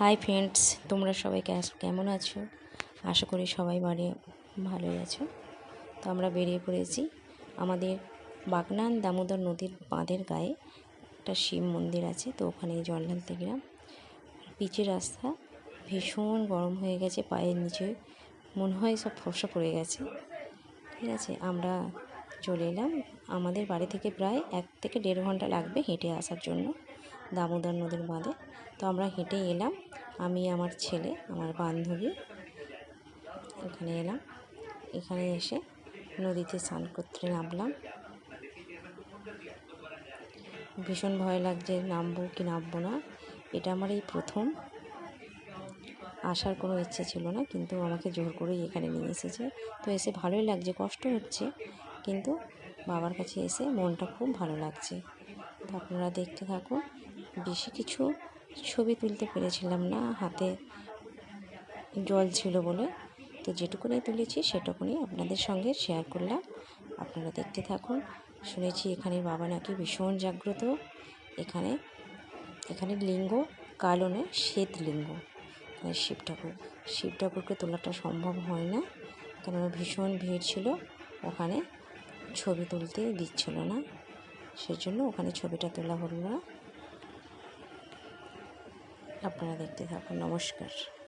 Hi friends তোমরা সবাই কেমন আছো? আশা করি সবাই বাড়ি ভালোই আছো। তো আমরা বেরিয়ে পড়েছি আমাদের বাগনান দামোদর নদীর বাঁধের গায়ে। একটা শিব মন্দির আছে, তো ওখানে জল ঢালতে গেলাম পিচের রাস্তা ভীষণ গরম হয়ে গেছে, পায়ের নিচে মনে হয় সব ফসা পড়ে গেছে। ঠিক আছে, আমরা চলে এলাম। আমাদের বাড়ি থেকে প্রায় এক থেকে দেড় ঘণ্টা লাগবে হেঁটে আসার জন্য। দামোদর নদীর বাঁধে। তো আমরা হেঁটে এলাম। আমি, আমার ছেলে, আমার বান্ধবী এখানে এলাম। এখানে এসে নদীতে স্নান করতে নামলাম। ভীষণ ভয় লাগছে, নামবো কি নামবো না। এটা আমার এই প্রথম। আসার কোনো ইচ্ছে ছিল না, কিন্তু আমাকে জোর করেই এখানে নিয়ে এসেছে। তো এসে ভালোই লাগছে, কষ্ট হচ্ছে। কিন্তু বাবার কাছে এসে মনটা খুব ভালো লাগছে। তো আপনারা দেখতে থাকুন বেশি কিছু ছবি তুলতে পেরেছিলাম না, হাতে জল ছিল বলে। তো যেটুকুনি তুলেছি সেটুকুনি আপনাদের সঙ্গে শেয়ার করলাম। আপনারা দেখতে থাকুন। শুনেছি এখানে বাবা নাকি ভীষণ জাগ্রত। এখানে এখানে লিঙ্গ, কালো নয় শ্বেত লিঙ্গ। এখানে শিব ঠাকুর, শিব ঠাকুরকে তোলাটা সম্ভব হয় না। কেননা ভীষণ ভিড় ছিল, ওখানে ছবি তুলতে দিচ্ছিল না। সেজন্য ওখানে ছবিটা তোলা হলো না। আপনারা দেখতে থাকুন। নমস্কার।